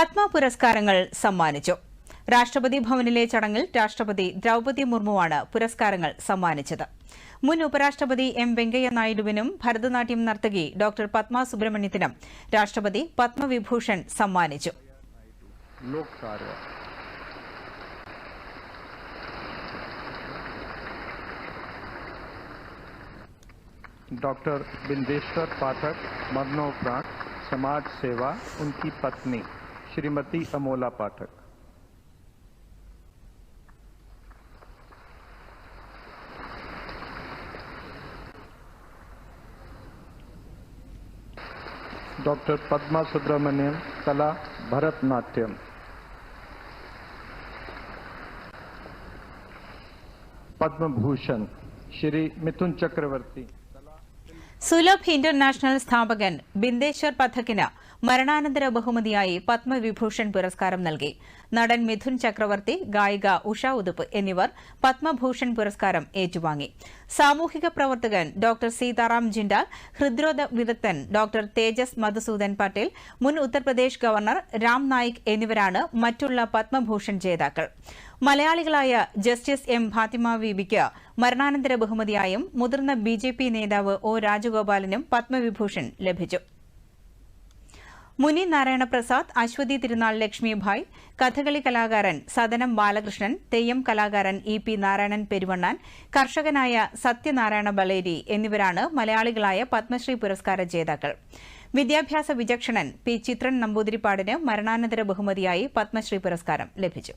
പത്മ പുരസ്കാരങ്ങൾ സമ്മാനിച്ചു രാഷ്ട്രപതി ഭവനിലെ ചടങ്ങിൽ രാഷ്ട്രപതി ദ്രൗപദി മുർമുവാണ് പുരസ്കാരങ്ങൾ സമ്മാനിച്ചത് മുൻ ഉപരാഷ്ട്രപതി എം വെങ്കയ്യ നായിഡുവിനും ഭരതനാട്യം നർത്തകി ഡോക്ടർ പത്മ സുബ്രഹ്മണ്യത്തിനും രാഷ്ട്രപതി പത്മവിഭൂഷൺ സമ്മാനിച്ചു लोक कार्य डॉक्टर बिंदेश्वर पाठक मरणोपरांत समाज सेवा उनकी पत्नी श्रीमती अमोला पाठक। डॉक्टर पद्मा सुब्रमण्यम कला भरतनाट्यम। पद्म भूषण श्री मिथुन चक्रवर्ती। സുലഭ് ഇന്റർനാഷണൽ സ്ഥാപകൻ ബിന്ദേശ്വർ പഥക്കിന് മരണാനന്തര ബഹുമതിയായി പത്മവിഭൂഷൺ പുരസ്കാരം നൽകി. നടൻ മിഥുൻ ചക്രവർത്തി ഗായിക ഉഷ ഉതുപ്പ് എന്നിവർ പത്മഭൂഷൺ പുരസ്കാരം ഏറ്റുവാങ്ങി. സാമൂഹിക പ്രവർത്തകൻ ഡോക്ടർ സീതാറാം ജിൻഡാൽ ഹൃദ്രോഗ വിദഗ്ധൻ ഡോക്ടർ തേജസ് മധുസൂദൻ പട്ടേൽ മുൻ ഉത്തർപ്രദേശ് ഗവർണർ രാം നായിക് എന്നിവരാണ് മറ്റുള്ള പത്മഭൂഷൺ ജേതാക്കൾ. മലയാളികളായ ജസ്റ്റിസ് എം. ഫാത്തിമ ബീബിക്ക് മരണാനന്തര ബഹുമതിയായും മുതിർന്ന ബിജെപി നേതാവ് ഒ. രാജഗോപാലിനും പത്മവിഭൂഷൺ ലഭിച്ചു. മുനി നാരായണ പ്രസാദ് അശ്വതി തിരുനാൾ ലക്ഷ്മിഭായ് കഥകളി കലാകാരൻ സദനം ബാലകൃഷ്ണൻ തെയ്യം കലാകാരൻ ഇ പി നാരായണൻ പെരുവണ്ണാൻ കർഷകനായ സത്യനാരായണ ബളേരി എന്നിവരാണ് മലയാളികളായ പത്മശ്രീ പുരസ്കാര ജേതാക്കൾ. വിദ്യാഭ്യാസ വിചക്ഷണൻ പി ചിത്രൻ നമ്പൂതിരിപ്പാടിന് മരണാനന്തര ബഹുമതിയായി പത്മശ്രീ പുരസ്കാരം ലഭിച്ചു.